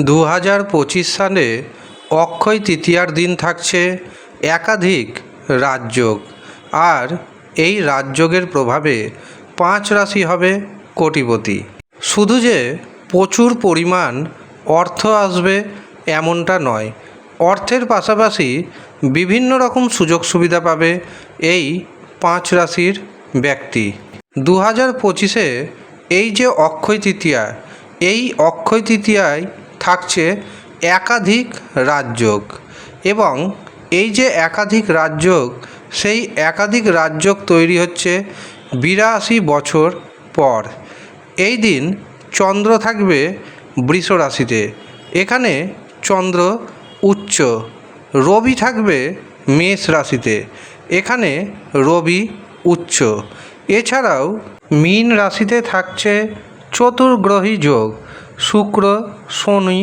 দু হাজার পঁচিশ সালে অক্ষয় তৃতীয়ার দিন থাকছে একাধিক রাজযোগ। আর এই রাজযোগের প্রভাবে পাঁচ রাশি হবে কোটিপতি। শুধু যে প্রচুর পরিমাণ অর্থ আসবে এমনটা নয়, অর্থের পাশাপাশি বিভিন্ন রকম সুযোগ সুবিধা পাবে এই পাঁচ রাশির ব্যক্তি। দু হাজার পঁচিশে এই যে অক্ষয় তৃতীয়া, এই অক্ষয় তৃতীয়ায় থাকছে একাধিক রাজযোগ এবং এই যে একাধিক রাজযোগ, সেই একাধিক রাজযোগ তৈরি হচ্ছে বিরাশি বছর পর। এই দিন চন্দ্র থাকবে বৃষ রাশিতে। এখানে চন্দ্র উচ্চ, রবি থাকবে মেষ রাশিতে। এখানে রবি উচ্চ। এছাড়াও মীন রাশিতে থাকছে চতুর্গ্রহী যোগ। শুক্র, শনি,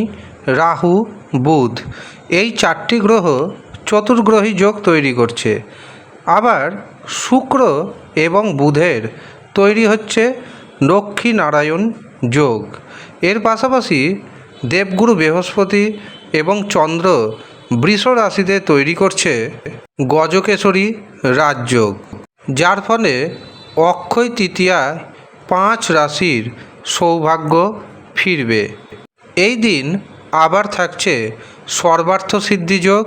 রাহু, বুধ। এই চারটি গ্রহ চতুর্গ্রহী যোগ তৈরি করছে। আবার শুক্র এবং বুধের তৈরি হচ্ছে লক্ষ্মী নারায়ণ যোগ। এর পাশাপাশি দেবগুরু বৃহস্পতি এবং চন্দ্র বৃষ রাশিতে তৈরি করছে গজকেশরী রাজযোগ যার ফলে অক্ষয় তৃতীয়া পাঁচ রাশির সৌভাগ্য ফিরবে। এই দিন আবার থাকছে সর্বার্থ সিদ্ধি যোগ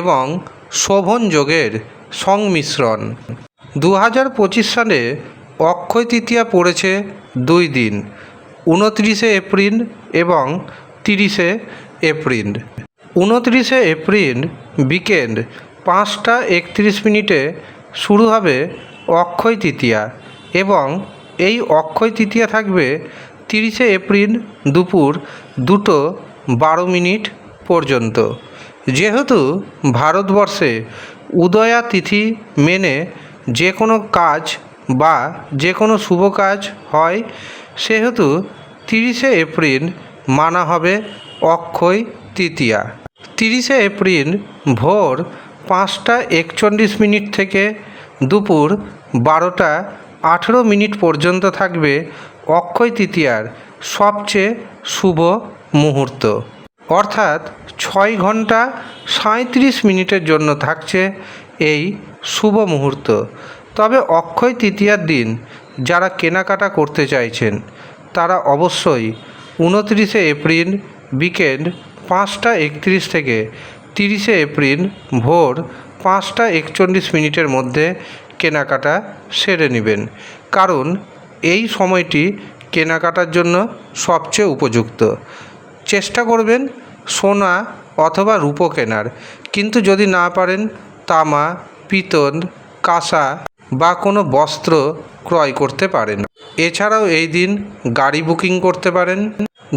এবং শোভন যোগের সংমিশ্রণ। দু হাজার পঁচিশ সালে অক্ষয় তৃতীয়া পড়েছে দুই দিন, উনত্রিশে এপ্রিল এবং তিরিশে এপ্রিল। উনত্রিশে এপ্রিল বিকেল পাঁচটা একত্রিশ মিনিটে শুরু হবে অক্ষয় তৃতীয়া এবং এই অক্ষয় তৃতীয়া থাকবে তিরিশে এপ্রিল দুপুর দুটো বারো মিনিট পর্যন্ত। যেহেতু ভারতবর্ষে উদয়া তিথি মেনে যে কোনো কাজ বা যে কোনো শুভ কাজ হয়, সেহেতু তিরিশে এপ্রিল মানা হবে অক্ষয় তৃতীয়া। তিরিশে এপ্রিল ভোর পাঁচটা একচল্লিশ মিনিট থেকে দুপুর বারোটা আঠেরো মিনিট পর্যন্ত থাকবে অক্ষয় তৃতীয়ার সবচেয়ে শুভ মুহূর্ত। অর্থাৎ ছয় ঘণ্টা সাঁত্রিশ মিনিটের জন্য থাকছে এই শুভ মুহূর্ত। তবে অক্ষয় তৃতীয়ার দিন যারা কেনাকাটা করতে চাইছেন, তারা অবশ্যই উনত্রিশে এপ্রিল বিকেল পাঁচটা একত্রিশ থেকে তিরিশে এপ্রিল ভোর পাঁচটা একচল্লিশ মিনিটের মধ্যে কেনাকাটা সেরে নেবেন। কারণ এই সময়টি কেনাকাটার জন্য সবচেয়ে উপযুক্ত। চেষ্টা করবেন সোনা অথবা রূপো কেনার। কিন্তু যদি না পারেন, তামা পিতল কাঁসা বা কোনো বস্ত্র ক্রয় করতে পারেন। এছাড়াও এই দিন গাড়ি বুকিং করতে পারেন।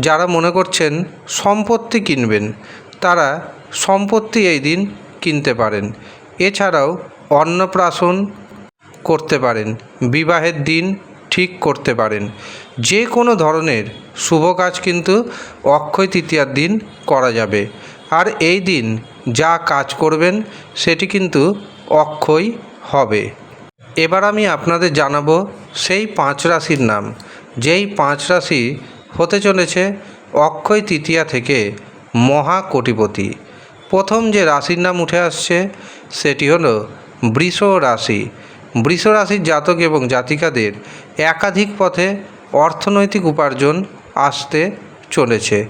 যারা মনে করছেন সম্পত্তি কিনবেন, তারা সম্পত্তি এই দিন কিনতে পারেন। এছাড়াও অন্নপ্রাশন করতে পারেন। বিবাহের দিন ঠিক করতে পারেন। যে কোনো ধরনের শুভ কাজ কিন্তু অক্ষয় তৃতীয়ার দিন করা যাবে। আর এই দিন যা কাজ করবেন সেটি কিন্তু অক্ষয় হবে। এবার আমি আপনাদের জানাব সেই পাঁচ রাশির নাম। যেই পাঁচ রাশি হতে চলেছে অক্ষয় তৃতীয়া থেকে মহা কোটিপতি প্রথম যে রাশির নাম উঠে আসছে সেটি হলো বৃষ রাশি। বৃষ রাশির জাতক এবং জাতিকাদের একাধিক পথে অর্থনৈতিক উপার্জন আসতে চলেছে।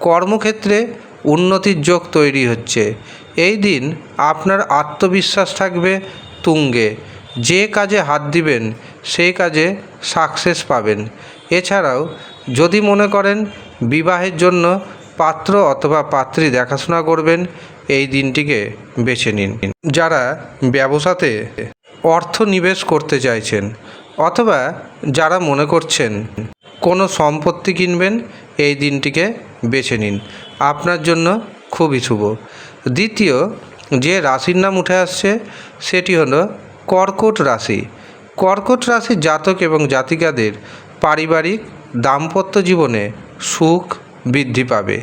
কর্মক্ষেত্রে উন্নতির যোগ তৈরি হচ্ছে। এই দিন আপনার আত্মবিশ্বাস থাকবে তুঙ্গে। যে কাজে হাত দিবেন, সেই কাজে সাকসেস পাবেন। এছাড়াও যদি মনে করেন বিবাহের জন্য পাত্র অথবা পাত্রী দেখাশোনা করবেন, এই দিনটিকে বেছে নিন। যারা ব্যবসাতে অর্থ নিবেশ করতে চাইছেন অথবা যারা মনে করছেন কোনো সম্পত্তি কিনবেন, এই দিনটিকে বেছে নিন। আপনার জন্য খুবই শুভ। দ্বিতীয়, যে রাশির নাম উঠে আসছে, সেটি হলো কর্কট রাশি। কর্কট রাশির জাতক এবং জাতিকাদের পারিবারিক দাম্পত্য জীবনে সুখ বৃদ্ধি পাবে।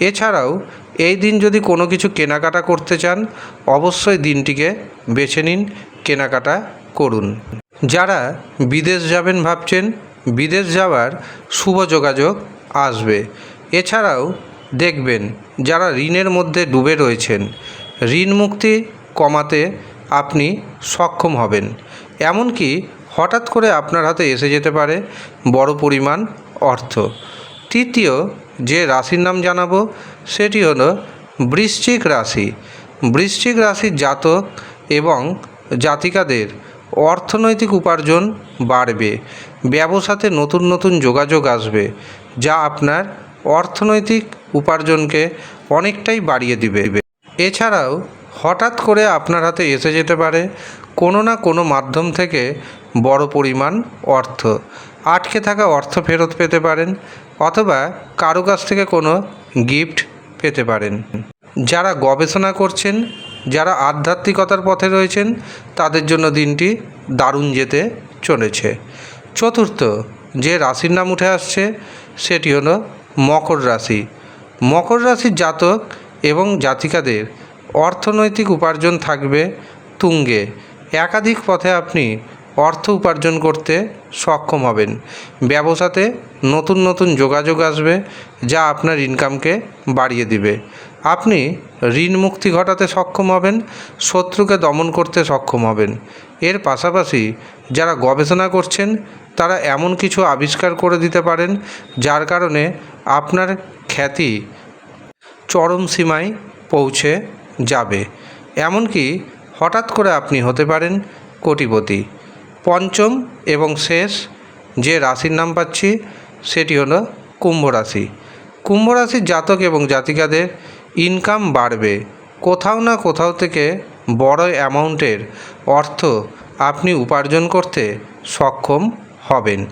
এছাড়াও, এই দিন যদি কোনো কিছু কেনাকাটা করতে চান, অবশ্যই দিনটিকে বেছে নিন, কেনাকাটা করুন। যারা বিদেশ যাবেন ভাবছেন, বিদেশ যাওয়ার শুভ যোগাযোগ আসবে। এছাড়াও দেখবেন, যারা ঋণের মধ্যে ডুবে রয়েছেন, ঋণ মুক্তি কমাতে আপনি সক্ষম হবেন। এমনকি হঠাৎ করে আপনার হাতে এসে যেতে পারে বড় পরিমাণ অর্থ। তৃতীয় যে রাশির নাম জানাব, সেটি হলো বৃশ্চিক রাশি। বৃশ্চিক রাশির জাতক এবং জাতিকাদের অর্থনৈতিক উপার্জন বাড়বে, ব্যবসাতে নতুন নতুন যোগাযোগ আসবে, যা আপনার অর্থনৈতিক উপার্জনকে অনেকটাই বাড়িয়ে দিবে। এছাড়াও হঠাৎ করে আপনার হাতে এসে যেতে পারে কোনো না কোনো মাধ্যম থেকে বড় পরিমাণ অর্থ। আটকে থাকা অর্থ ফেরত পেতে পারেন অথবা কারও কাছ থেকে কোনো গিফট পেতে পারেন। যারা গবেষণা করছেন, যারা আধ্যাত্মিকতার পথে রয়েছেন, তাদের জন্য দিনটি দারুণ যেতে চলেছে। চতুর্থ যে রাশির নাম উঠে আসছে, সেটি হলো মকর রাশি। মকর রাশির জাতক এবং জাতিকাদের অর্থনৈতিক উপার্জন থাকবে তুঙ্গে। একাধিক পথে আপনি অর্থ উপার্জন করতে সক্ষম হবেন। ব্যবসাতে নতুন নতুন যোগাযোগ আসবে যা আপনার ইনকামকে বাড়িয়ে দিবে। আপনি ঋণ মুক্তি ঘটাতে সক্ষম হবেন, শত্রুকে দমন করতে সক্ষম হবেন। এর পাশাপাশি যারা গবেষণা করছেন, তারা এমন কিছু আবিষ্কার করে দিতে পারেন, যার কারণে আপনার খ্যাতি চরম সীমায় পৌঁছে যাবে। এমনকি হঠাৎ করে আপনি হতে পারেন কোটিপতি। পঞ্চম এবং শেষ যে রাশির নাম পাচ্ছি, সেটি হলো কুম্ভ রাশি। কুম্ভ রাশির জাতক এবং জাতিকাদের ইনকাম বাড়বে। কোথাও না কোথাও থেকে বড় অ্যামাউন্টের অর্থ আপনি উপার্জন করতে সক্ষম হবেন।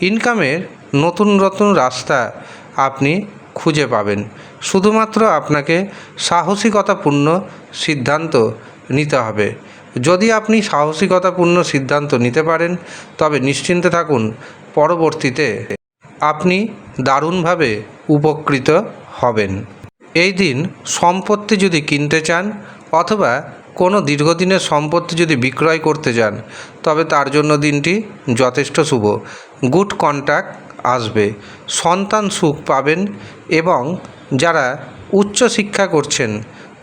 ইনকামের নতুন নতুন রাস্তা আপনি খুঁজে পাবেন। শুধুমাত্র আপনাকে সাহসিকতাপূর্ণ সিদ্ধান্ত নিতে হবে। যদি আপনি সাহসিকতাপূর্ণ সিদ্ধান্ত নিতে পারেন, তবে নিশ্চিন্তে থাকুন, পরবর্তীতে আপনি দারুণভাবে উপকৃত হবেন। এই দিন সম্পত্তি যদি কিনতে চান, অথবা কোনো দীর্ঘদিনের সম্পত্তি যদি বিক্রয় করতে চান তবে তার জন্য দিনটি যথেষ্ট শুভ। গুড কন্ট্যাক্ট আসবে। সন্তান সুখ পাবেন এবং যারা উচ্চ শিক্ষা করছেন,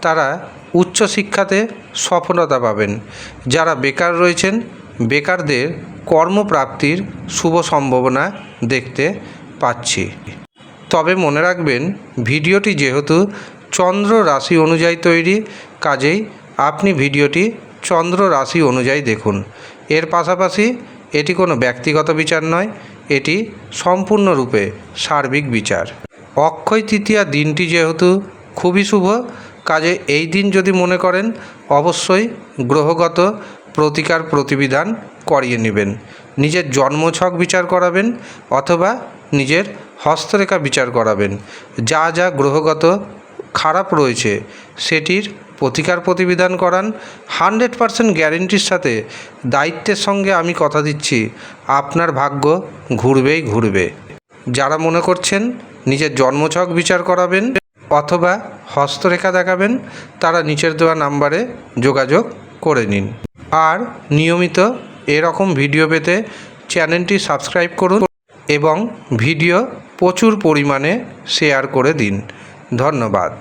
তারা উচ্চ শিক্ষাতে সফলতা পাবেন। যারা বেকার রয়েছেন, বেকারদের কর্মপ্রাপ্তির শুভ সম্ভাবনা দেখতে পাচ্ছি। তবে মনে রাখবেন, ভিডিওটি যেহেতু চন্দ্র রাশি অনুযায়ী তৈরি, কাজেই আপনি ভিডিওটি চন্দ্র রাশি অনুযায়ী দেখুন। এর পাশাপাশি এটি কোনো ব্যক্তিগত বিচার নয়, এটি সম্পূর্ণরূপে সার্বিক বিচার। অক্ষয় তৃতীয়া দিনটি যেহেতু খুবই শুভ কাজে এই দিন যদি মনে করেন, অবশ্যই গ্রহগত প্রতিকার প্রতিবিধান করিয়ে নেবেন। নিজের জন্মছক বিচার করাবেন অথবা নিজের হস্তরেখা বিচার করাবেন। যা যা গ্রহগত খারাপ রয়েছে, সেটির প্রতিকার প্রতিবিধান করান। হান্ড্রেড পারসেন্ট গ্যারেন্টির সাথে দায়িত্বের সঙ্গে আমি কথা দিচ্ছি, আপনার ভাগ্য ঘুরবেই ঘুরবে। যারা মনে করছেন, নিজের জন্মছক বিচার করাবেন অথবা হস্তরেখা দেখাবেন, তারা নিচের দেওয়া নাম্বারে যোগাযোগ করে নিন। আর নিয়মিত এরকম ভিডিও পেতে চ্যানেলটি সাবস্ক্রাইব করুন এবং ভিডিও প্রচুর পরিমাণে শেয়ার করে দিন। ধন্যবাদ।